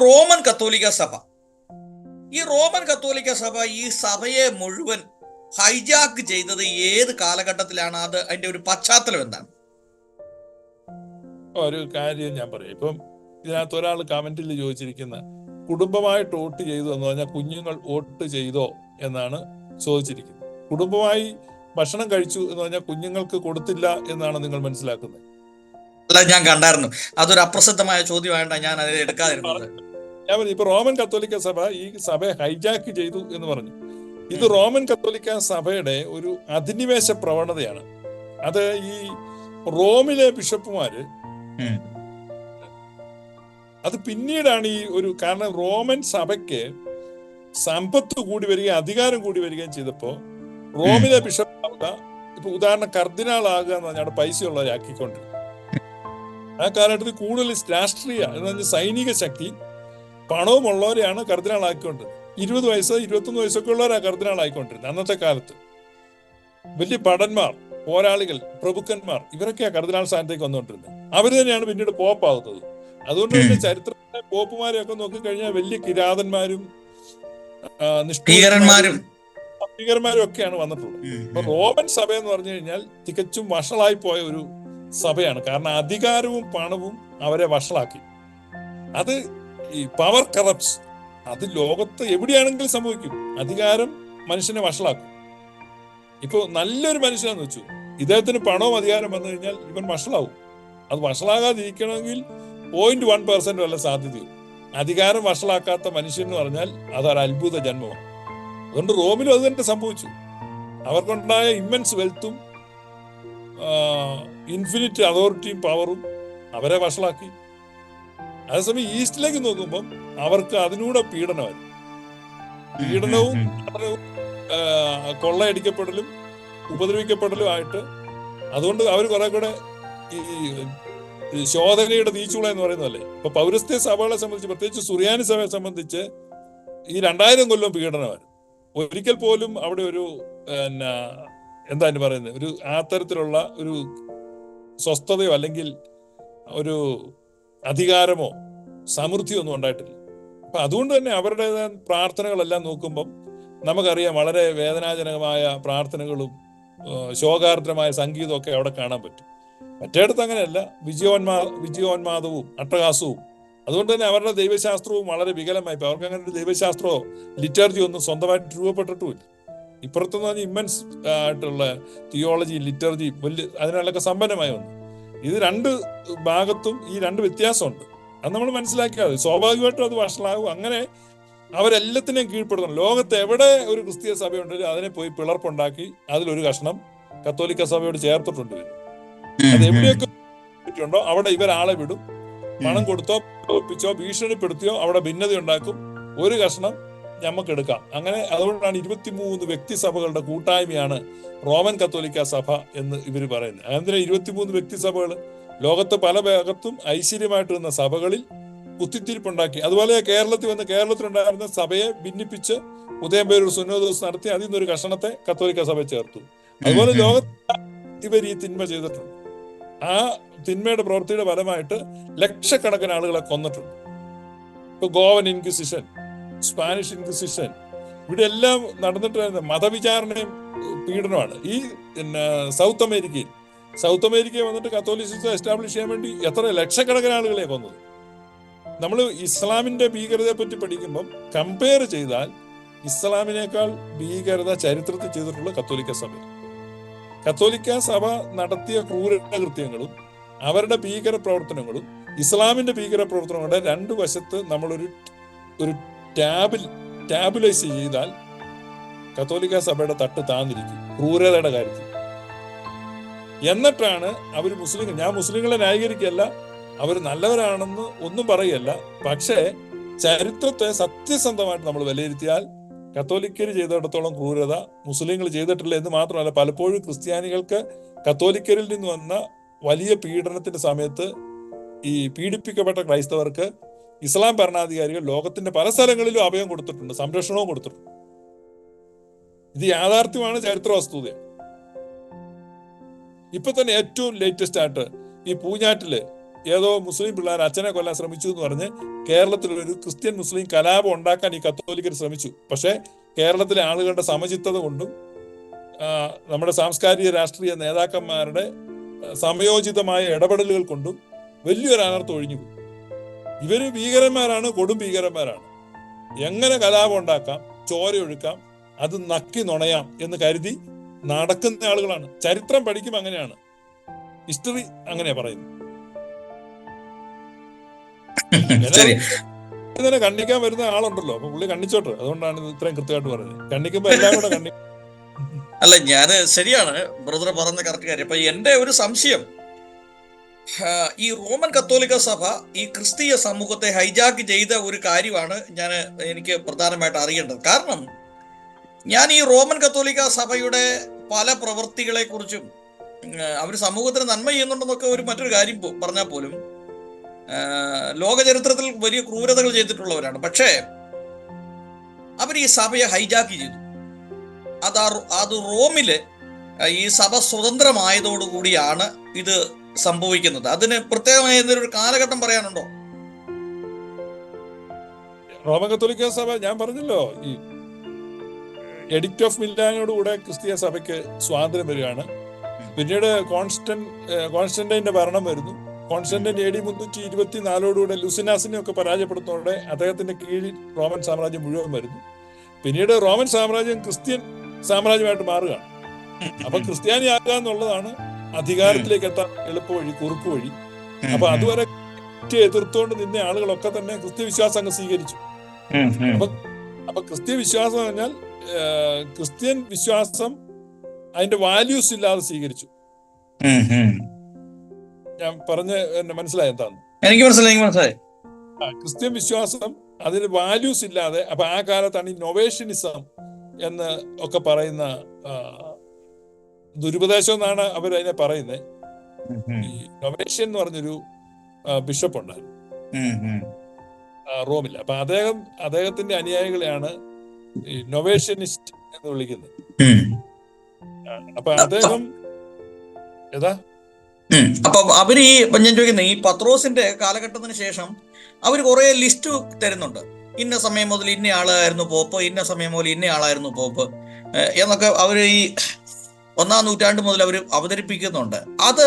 Roman കത്തോലിക്ക സഭ. ഈ റോമൻ കത്തോലിക്ക സഭ ഈ സഭയെ മുഴുവൻ ഹൈജാക്ക് ചെയ്തത് ഏത് കാലഘട്ടത്തിലാണ്? അത് അതിന്റെ ഒരു പശ്ചാത്തലം എന്താണ്? ഒരു കാര്യം ഞാൻ പറയാം. ഇപ്പം ഇതിനകത്ത് ഒരാൾ കമന്റിൽ ചോദിച്ചിരിക്കുന്ന കുടുംബമായിട്ട് വോട്ട് ചെയ്തു എന്ന് പറഞ്ഞാൽ കുഞ്ഞുങ്ങൾ വോട്ട് ചെയ്തോ എന്നാണ് ചോദിച്ചിരിക്കുന്നത്. കുടുംബമായി ഭക്ഷണം കഴിച്ചു എന്ന് പറഞ്ഞാൽ കുഞ്ഞുങ്ങൾക്ക് കൊടുത്തില്ല എന്നാണ് നിങ്ങൾ മനസ്സിലാക്കുന്നത്. അല്ല ഞാൻ കണ്ടായിരുന്നു. അതൊരു അപ്രസിദ്ധമായ ചോദ്യമായിട്ടാണ് ഞാൻ അത് എടുക്കാതിരുന്നത്. ഞാൻ പറഞ്ഞു ഇപ്പൊ റോമൻ കത്തോലിക്ക സഭ ഈ സഭയെ ഹൈജാക്ക് ചെയ്തു എന്ന് പറഞ്ഞു. ഇത് റോമൻ കത്തോലിക്ക സഭയുടെ ഒരു അധിനിവേശ പ്രവണതയാണ്. അത് ഈ റോമിലെ ബിഷപ്പുമാര്. അത് പിന്നീടാണ് ഈ ഒരു കാരണം റോമൻ സഭയ്ക്ക് സമ്പത്ത് കൂടി വരികയും അധികാരം കൂടി വരികയും ചെയ്തപ്പോ റോമിലെ ബിഷപ്പ് ആവുക ഇപ്പൊ ഉദാഹരണം കർദിനാൾ ആകുക എന്ന് പറഞ്ഞാൽ പൈസ ഉള്ളവരാക്കിക്കൊണ്ട് ആ കാലഘട്ടത്തിൽ കൂടുതൽ രാഷ്ട്രീയ സൈനിക ശക്തി പണവും ഉള്ളവരെയാണ് കർദിനാൾ ആക്കിക്കൊണ്ടിരുന്നത് ഇരുപത് വയസ്സ് ഇരുപത്തൊന്ന് വയസ്സൊക്കെ ഉള്ളവരാണ് കർദിനാൾ ആയിക്കൊണ്ടിരുന്നത് അന്നത്തെ കാലത്ത്. വലിയ ഭടന്മാർ പോരാളികൾ പ്രഭുക്കന്മാർ ഇവരൊക്കെയാണ് കർദിനാൾ സ്ഥാനത്തേക്ക് വന്നുകൊണ്ടിരുന്നത്. അവർ തന്നെയാണ് പിന്നീട് പോപ്പാകുന്നത്. അതുകൊണ്ട് തന്നെ ചരിത്രത്തിലെ പോപ്പുമാരെയൊക്കെ നോക്കിക്കഴിഞ്ഞാൽ വലിയ കിരാതന്മാരും നിഷ്ഠീകരന്മാരും ഭീകരന്മാരും. ഒക്കെയാണ് വന്നിട്ടുള്ളത്. അപ്പൊ റോമൻ സഭ എന്ന് പറഞ്ഞു കഴിഞ്ഞാൽ തികച്ചും വഷളായി പോയ ഒരു സഭയാണ്. കാരണം അധികാരവും പണവും അവരെ വഷളാക്കി. അത് ഈ പവർ കറപ്റ്റ്സ് അത് ലോകത്ത് എവിടെയാണെങ്കിലും സംഭവിക്കും. അധികാരം മനുഷ്യനെ വഷളാക്കും. ഇപ്പൊ നല്ലൊരു മനുഷ്യനാന്ന് വെച്ചു. ഇദ്ദേഹത്തിന് പണവും അധികാരം വന്നു കഴിഞ്ഞാൽ ഇവൻ വഷളാവും. അത് വഷളാകാതിരിക്കണമെങ്കിൽ പോയിന്റ് വൺ പെർസെന്റ് വല്ല സാധ്യതയും. അധികാരം വഷളാക്കാത്ത മനുഷ്യൻ എന്ന് പറഞ്ഞാൽ അതൊരു അത്ഭുത ജന്മമാണ്. അതുകൊണ്ട് റോമിലും അത് തന്നെ സംഭവിച്ചു. അവർക്കുണ്ടായ ഇമ്മൻസ് വെൽത്തും ഇൻഫിനിറ്റ് അതോറിറ്റിയും പവറും അവരെ വഷളാക്കി. അതേസമയം ഈസ്റ്റിലേക്ക് നോക്കുമ്പോൾ അവർക്ക് അതിനൂടെ പീഡനമായിരുന്നു. പീഡനവും കൊള്ളയടിക്കപ്പെടലും ഉപദ്രവിക്കപ്പെടലും ആയിട്ട് അതുകൊണ്ട് അവർ കുറെ കൂടെ ഈ ഈ ശോധനയുടെ തീച്ചുള എന്ന് പറയുന്നതല്ലേ? ഇപ്പൊ പൗരസ്ത്യ സഭകളെ സംബന്ധിച്ച് പ്രത്യേകിച്ച് സുറിയാനി സഭയെ സംബന്ധിച്ച് ഈ രണ്ടായിരം കൊല്ലം പീഡനമായിരുന്നു. ഒരിക്കൽ പോലും അവിടെ ഒരു പിന്നെ എന്താ പറയുന്നത്? ഒരു ആ തരത്തിലുള്ള ഒരു സ്വസ്ഥതയോ അല്ലെങ്കിൽ ഒരു അധികാരമോ സമൃദ്ധിയോ ഒന്നും ഉണ്ടായിട്ടില്ല. അപ്പൊ അതുകൊണ്ട് തന്നെ അവരുടെ പ്രാർത്ഥനകളെല്ലാം നോക്കുമ്പം നമുക്കറിയാം വളരെ വേദനാജനകമായ പ്രാർത്ഥനകളും ശോകാർദ്രമായ സംഗീതവും ഒക്കെ അവിടെ കാണാൻ പറ്റും. മറ്റേടത്ത് അങ്ങനെയല്ല. വിജയോന്മാ വിജയോന്മാദവും അട്ടഹാസവും. അതുകൊണ്ട് തന്നെ അവരുടെ ദൈവശാസ്ത്രവും വളരെ വികലമായി അവർക്ക് അങ്ങനെ ഒരു ദൈവശാസ്ത്രമോ ലിറ്റർജി ഒന്നും സ്വന്തമായിട്ട് രൂപപ്പെട്ടിട്ടുമില്ല. ഇപ്പുറത്തുനിന്ന് പറഞ്ഞാൽ ഇമ്മൻസ് ആയിട്ടുള്ള തിയോളജി ലിറ്റർജി വലിയ അതിനുള്ളൊക്കെ സമ്പന്നമായി വന്നു ഇത് രണ്ട് ഭാഗത്തും ഈ രണ്ട് വ്യത്യാസമുണ്ട്. അത് നമ്മൾ മനസ്സിലാക്കിയാൽ സ്വാഭാവികമായിട്ടും അത് വഷളാകും. അങ്ങനെ അവരെല്ലാത്തിനെയും കീഴ്പ്പെടുത്തണം. ലോകത്ത് എവിടെ ഒരു ക്രിസ്തീയ സഭയുണ്ടെങ്കിലും അതിനെ പോയി പിളർപ്പുണ്ടാക്കി അതിലൊരു കഷ്ണം കത്തോലിക്ക സഭയോട് ചേർത്തിട്ടുണ്ട്. അത് എവിടെയൊക്കെ അവിടെ ഇവരാളെ വിടും. പണം കൊടുത്തോ ഒപ്പിച്ചോ ഭീഷണിപ്പെടുത്തിയോ അവിടെ ഭിന്നത ഉണ്ടാക്കും ഒരു കഷ്ണം ഞമ്മക്ക് എടുക്കാം അങ്ങനെ അതുകൊണ്ടാണ് ഇരുപത്തിമൂന്ന് വ്യക്തിസഭകളുടെ കൂട്ടായ്മയാണ് റോമൻ കത്തോലിക്ക സഭ എന്ന് ഇവർ പറയുന്നത്. അങ്ങനെ ഇരുപത്തിമൂന്ന് വ്യക്തിസഭകൾ ലോകത്ത് പല ഭാഗത്തും ഐശ്വര്യമായിട്ട് വന്ന സഭകളിൽ കുത്തിത്തിരിപ്പുണ്ടാക്കി. അതുപോലെ കേരളത്തിൽ വന്ന് കേരളത്തിലുണ്ടായിരുന്ന സഭയെ ഭിന്നിപ്പിച്ച് ഉദയംപേരൂർ സുന്നോദോസ് നടത്തി അതിൽ നിന്നൊരു കഷണത്തെ കത്തോലിക്ക സഭ ചേർത്തു. അതുപോലെ ലോകത്ത് ഇവർ ഈ തിന്മ ചെയ്തിട്ടുണ്ട്. ആ തിന്മയുടെ പ്രവൃത്തിയുടെ ഫലമായിട്ട് ലക്ഷക്കണക്കിന് ആളുകളെ കൊന്നിട്ടുണ്ട്. ഇപ്പൊ ഗോവൻ ഇൻക്വിസിഷൻ സ്പാനിഷ് ഇൻക്വിസിഷൻ. ഇവിടെ എല്ലാം നടന്നിട്ട് മതവിചാരണയും പീഡനമാണ് ഈ പിന്നെ സൗത്ത് അമേരിക്കയിൽ. സൗത്ത് അമേരിക്കയിൽ വന്നിട്ട് കത്തോലിസിസം എസ്റ്റാബ്ലിഷ് ചെയ്യാൻ വേണ്ടി എത്ര ലക്ഷക്കണക്കിന് ആളുകളെ കൊന്നത്. നമ്മൾ ഇസ്ലാമിന്റെ ഭീകരതയെ പറ്റി പഠിക്കുമ്പം കമ്പയർ ചെയ്താൽ ഇസ്ലാമിനേക്കാൾ ഭീകരത ചരിത്രത്തിൽ ചെയ്തിട്ടുള്ള കത്തോലിക്ക സഭ. കത്തോലിക്ക സഭ നടത്തിയ ക്രൂരകൃത്യങ്ങളും അവരുടെ ഭീകര പ്രവർത്തനങ്ങളും ഇസ്ലാമിന്റെ ഭീകര പ്രവർത്തനങ്ങളുടെ രണ്ടു വശത്ത് നമ്മളൊരു ഒരു ടാബിൽ ടാബുലൈസ് ചെയ്താൽ കത്തോലിക്ക സഭയുടെ തട്ട് താന്നിരിക്കും ക്രൂരതയുടെ കാര്യത്തിൽ. എന്നിട്ടാണ് അവർ മുസ്ലിം ഞാൻ മുസ്ലിങ്ങളെ ന്യായീകരിക്കുകയല്ല അവർ നല്ലവരാണെന്ന് ഒന്നും പറയല്ല പക്ഷേ ചരിത്രത്തെ സത്യസന്ധമായിട്ട് നമ്മൾ വിലയിരുത്തിയാൽ കത്തോലിക്കർ ചെയ്തിടത്തോളം ക്രൂരത മുസ്ലിങ്ങൾ ചെയ്തിട്ടില്ല എന്ന് മാത്രമല്ല പലപ്പോഴും ക്രിസ്ത്യാനികൾക്ക് കത്തോലിക്കരിൽ നിന്ന് വന്ന വലിയ പീഡനത്തിന്റെ സമയത്ത് ഈ പീഡിപ്പിക്കപ്പെട്ട ക്രൈസ്തവർക്ക് ഇസ്ലാം ഭരണാധികാരികൾ ലോകത്തിന്റെ പല സ്ഥലങ്ങളിലും അഭയം കൊടുത്തിട്ടുണ്ട് സംരക്ഷണവും കൊടുത്തിട്ടുണ്ട്. ഇത് യാഥാർത്ഥ്യമാണ് ചരിത്ര വസ്തുതയാണ് ഇപ്പൊ തന്നെ ഏറ്റവും ലേറ്റസ്റ്റ് ആയിട്ട് ഈ പൂഞ്ഞാറ്റിൽ ഏതോ മുസ്ലിം പിള്ളേർ അച്ഛനെ കൊല്ലാൻ ശ്രമിച്ചു എന്ന് പറഞ്ഞ് കേരളത്തിൽ ഒരു ക്രിസ്ത്യൻ മുസ്ലിം കലാപം ഉണ്ടാക്കാൻ ഈ കത്തോലിക്കർ ശ്രമിച്ചു. പക്ഷേ കേരളത്തിലെ ആളുകളുടെ സമചിത്തത കൊണ്ടും നമ്മുടെ സാംസ്കാരിക രാഷ്ട്രീയ നേതാക്കന്മാരുടെ സമയോചിതമായ ഇടപെടലുകൾ കൊണ്ടും വലിയൊരു അനർത്ഥം ഒഴിഞ്ഞുപോയി. ഇവർ ഭീകരന്മാരാണ് കൊടും ഭീകരന്മാരാണ്. എങ്ങനെ കലാപം ഉണ്ടാക്കാം ചോരയൊഴുക്കാം അത് നക്കി നുണയാം എന്ന് കരുതി നടക്കുന്ന ആളുകളാണ്. ചരിത്രം പഠിക്കും അങ്ങനെയാണ്. ഹിസ്റ്ററി അങ്ങനെയാ പറയുന്നത്. ഇതിനെ കണ്ണിക്കാൻ വരുന്ന ആളുണ്ടല്ലോ. അപ്പൊ പുള്ളി കണ്ണിച്ചോട്ടെ അതുകൊണ്ടാണ് ഇത് ഇത്രയും കൃത്യമായിട്ട് പറഞ്ഞത് കണ്ണിക്കുമ്പോ എല്ലാം കൂടെ കണ്ണി അല്ല ഞാൻ ശരിയാണ് ബ്രദർ പറഞ്ഞ കറക്റ്റ് കാര്യം. അപ്പൊ എന്റെ ഒരു സംശയം ഈ റോമൻ കത്തോലിക്ക സഭ ഈ ക്രിസ്തീയ സമൂഹത്തെ ഹൈജാക്ക് ചെയ്ത ഒരു കാര്യമാണ് ഞാൻ എനിക്ക് പ്രധാനമായിട്ട് അറിയേണ്ടത്. കാരണം ഞാൻ ഈ റോമൻ കത്തോലിക്ക സഭയുടെ പല പ്രവൃത്തികളെ കുറിച്ചും അവർ സമൂഹത്തിന് നന്മ ചെയ്യുന്നുണ്ടെന്നൊക്കെ ഒരു മറ്റൊരു കാര്യം പറഞ്ഞാൽ പോലും ലോകചരിത്രത്തിൽ ലോക ചരിത്രത്തിൽ വലിയ ക്രൂരതകൾ ചെയ്തിട്ടുള്ളവരാണ്. പക്ഷേ അവർ ഈ സഭയെ ഹൈജാക്ക് ചെയ്തു. അത് അത് റോമിൽ ഈ സഭ സ്വതന്ത്രമായതോടുകൂടിയാണ് ഇത് സംഭവിക്കുന്നത്. അതിന് പ്രത്യേകമായ എന്തെങ്കിലും ഒരു കാലഘട്ടം പറയാനുണ്ടോ? റോമൻ കത്തോലിക്ക സഭ ഞാൻ പറഞ്ഞല്ലോ ഈ എഡിക്റ്റ് ഓഫ് മില്ലാനോടുകൂടെ ക്രിസ്തീയ സഭയ്ക്ക് സ്വാതന്ത്ര്യം വരികയാണ്. പിന്നീട് കോൺസ്റ്റൻ കോൺസ്റ്റന്റൈന്റെ ഭരണം വരുന്നു. കോൺസ്റ്റന്റൈൻ എ ഡി മുന്നൂറ്റി ഇരുപത്തിനാലോടുകൂടെ ലുസിനാസിനെ ഒക്കെ പരാജയപ്പെടുത്തുന്നതോടെ അദ്ദേഹത്തിന്റെ കീഴിൽ റോമൻ സാമ്രാജ്യം മുഴുവൻ വരുന്നു. പിന്നീട് റോമൻ സാമ്രാജ്യം ക്രിസ്ത്യൻ സാമ്രാജ്യമായിട്ട് മാറുകയാണ്. അപ്പൊ ക്രിസ്ത്യാനി ആകുക എന്നുള്ളതാണ് അധികാരത്തിലേക്ക് എത്താൻ എളുപ്പ വഴി കുറുക്ക് വഴി അപ്പൊ അതുവരെ എതിർത്തുകൊണ്ട് നിന്ന ആളുകളൊക്കെ തന്നെ ക്രിസ്ത്യ വിശ്വാസം അങ്ങ് സ്വീകരിച്ചു. അപ്പൊ അപ്പൊ ക്രിസ്ത്യ വിശ്വാസം എന്ന് പറഞ്ഞാൽ ക്രിസ്ത്യൻ വിശ്വാസം അതിന്റെ വാല്യൂസ് ഇല്ലാതെ സ്വീകരിച്ചു. ഞാൻ പറഞ്ഞ എന്നെ മനസ്സിലായി എന്താണ് എനിക്ക് മനസ്സിലായി മനസ്സിലായി. ക്രിസ്ത്യൻ വിശ്വാസം അതിന് വാല്യൂസ് ഇല്ലാതെ അപ്പൊ ആ കാലത്താണ് ഈ നൊവേഷനിസം എന്ന് ഒക്കെ പറയുന്ന ദുരുപദേശം എന്നാണ് അവർ അതിനെ പറയുന്നത് ഈ നൊവേഷ്യൻ എന്ന് പറഞ്ഞൊരു ബിഷപ്പ് ഉണ്ടായിരുന്നു. റോമിൽ. അപ്പൊ അദ്ദേഹം അദ്ദേഹത്തിന്റെ അനുയായികളെയാണ് ഈ നൊവേഷ്യനിസ്റ്റ് എന്ന് വിളിക്കുന്നത്. അപ്പൊ അദ്ദേഹം ഏതാ. അപ്പൊ അവർ ഈ ഞാൻ ചോദിക്കുന്നത് ഈ പത്രോസിന്റെ കാലഘട്ടത്തിന് ശേഷം അവർ കുറെ ലിസ്റ്റ് തരുന്നുണ്ട്. ഇന്ന സമയം മുതൽ ഇന്ന ആളായിരുന്നു പോപ്പ് ഇന്ന സമയം മുതൽ ഇന്ന ആളായിരുന്നു പോപ്പ് എന്നൊക്കെ അവർ ഈ ഒന്നാം നൂറ്റാണ്ട് മുതൽ അവർ അവതരിപ്പിക്കുന്നുണ്ട്. അത്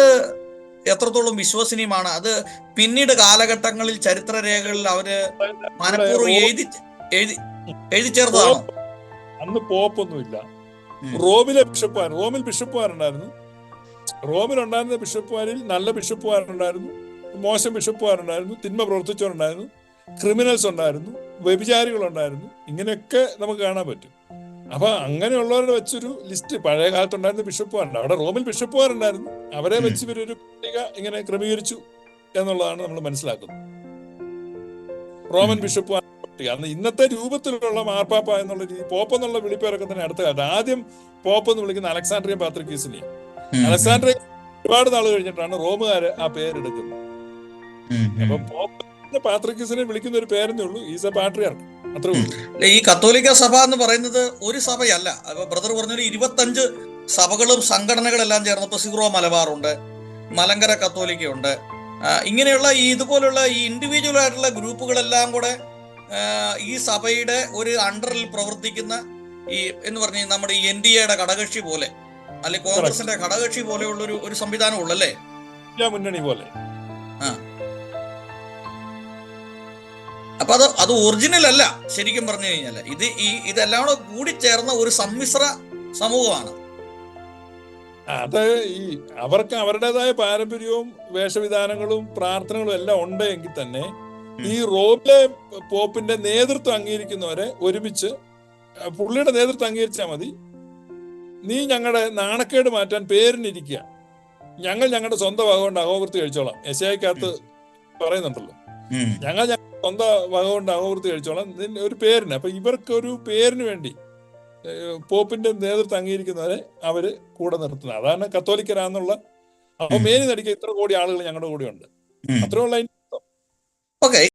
എത്രത്തോളം വിശ്വസനീയമാണ് അത് പിന്നീട് കാലഘട്ടങ്ങളിൽ ചരിത്ര രേഖകളിൽ അവർ മനഃപൂർവം എഴുതി എഴുതി എഴുതി ചേർത്തതാണോ അന്ന് പോപ്പൊന്നുമില്ല. റോമിലെ ബിഷപ്പുമാർ റോമിൽ ബിഷപ്പുമാരുണ്ടായിരുന്നു റോമിൽ ഉണ്ടായിരുന്ന ബിഷപ്പുമാരിൽ നല്ല ബിഷപ്പുമാരുണ്ടായിരുന്നു മോശം ബിഷപ്പുമാരുണ്ടായിരുന്നു തിന്മ പ്രവർത്തിച്ചവരുണ്ടായിരുന്നു. ക്രിമിനൽസ് ഉണ്ടായിരുന്നു. വ്യഭിചാരികളുണ്ടായിരുന്നു. ഇങ്ങനെയൊക്കെ നമുക്ക് കാണാൻ പറ്റും. അപ്പൊ അങ്ങനെയുള്ളവരുടെ വെച്ചൊരു ലിസ്റ്റ് പഴയ കാലത്തുണ്ടായിരുന്ന ബിഷപ്പുമാരുണ്ട് അവിടെ റോമിൽ ബിഷപ്പുമാരുണ്ടായിരുന്നു അവരെ. വെച്ച് ഇവരൊരു പട്ടിക ഇങ്ങനെ ക്രമീകരിച്ചു എന്നുള്ളതാണ് നമ്മൾ മനസ്സിലാക്കുന്നത് റോമൻ. ബിഷപ്പുമാർ പട്ടിക അന്ന് ഇന്നത്തെ രൂപത്തിലുള്ള മാർപ്പാപ്പ എന്നുള്ള രീതി പോപ്പ് എന്നുള്ള വിളിപ്പേരൊക്കെ തന്നെ അടുത്ത കാലത്ത് ആദ്യം പോപ്പ് എന്ന് വിളിക്കുന്ന അലക്സാണ്ട്രിയ പാത്രിക്കീസിനെ ഉം. അലക്സാണ്ട്രിയ ഒരുപാട് നാൾ കഴിഞ്ഞിട്ടാണ് റോമുകാര് ആ പേരെടുക്കുന്നത്. അപ്പൊ. പോപ്പ് പാത്രിക്കീസിനെ വിളിക്കുന്ന ഒരു പേരെന്നേ ഉള്ളൂ ഈസ് എ പാട്രിയാർക്ക് ഈ കത്തോലിക്ക സഭ എന്ന് പറയുന്നത് ഒരു സഭയല്ല. ബ്രദർ പറഞ്ഞൊരു ഇരുപത്തഞ്ച് സഭകളും സംഘടനകളെല്ലാം ചേർന്നപ്പോൾ സിറോ മലബാറുണ്ട് മലങ്കര കത്തോലിക്കയുണ്ട്. ഇങ്ങനെയുള്ള ഈ ഇതുപോലുള്ള ഈ ഇൻഡിവിജ്വൽ ആയിട്ടുള്ള ഗ്രൂപ്പുകളെല്ലാം കൂടെ ഈ സഭയുടെ ഒരു അണ്ടറിൽ പ്രവർത്തിക്കുന്ന ഈ എന്ന് പറഞ്ഞ നമ്മുടെ ഈ എൻ ഡി എയുടെ ഘടകക്ഷി പോലെ അല്ലെങ്കിൽ കോൺഗ്രസിന്റെ ഘടകക്ഷി പോലെയുള്ള ഒരു ഒരു സംവിധാനം ഉള്ളല്ലേ മുന്നണി പോലെ. അപ്പൊ അത് അത് ഒറിജിനൽ അല്ല ശരിക്കും പറഞ്ഞു കഴിഞ്ഞാൽ ഇത് ഈ ഇതെല്ലാം കൂടെ കൂടിച്ചേർന്ന ഒരു സമ്മിശ്ര സമൂഹമാണ്. അത് ഈ അവർക്ക് അവരുടേതായ പാരമ്പര്യവും വേഷവിധാനങ്ങളും പ്രാർത്ഥനകളും എല്ലാം ഉണ്ട് എങ്കിൽ തന്നെ ഈ റോബിലെ പോപ്പിന്റെ നേതൃത്വം അംഗീകരിക്കുന്നവരെ ഒരുമിച്ച് പുള്ളിയുടെ നേതൃത്വം അംഗീകരിച്ചാൽ മതി. നീ ഞങ്ങളുടെ നാണക്കേട് മാറ്റാൻ പേരിനിരിക്കുക. ഞങ്ങൾ ഞങ്ങളുടെ സ്വന്തം വക കൊണ്ട് അഹോവൃത്തി കഴിച്ചോളാം. ഐക്കകത്ത് പറയുന്നുണ്ടല്ലോ. ഞങ്ങൾ സ്വന്തം വക കൊണ്ട് അഹോവൃത്തി കഴിച്ചോളാം. ഒരു പേരിന്. അപ്പൊ ഇവർക്ക് ഒരു പേരിന് വേണ്ടി പോപ്പിന്റെ നേതൃത്വം അംഗീകരിക്കുന്നവരെ അവർ കൂടെ നിർത്തുന്നത് അതാണ് കത്തോലിക്കരാന്നുള്ള അപ്പൊ. മേനി നടിക്കുക ഇത്ര കോടി ആളുകൾ ഞങ്ങളുടെ കൂടെ ഉണ്ട് അത്രയുള്ള ഓക്കെ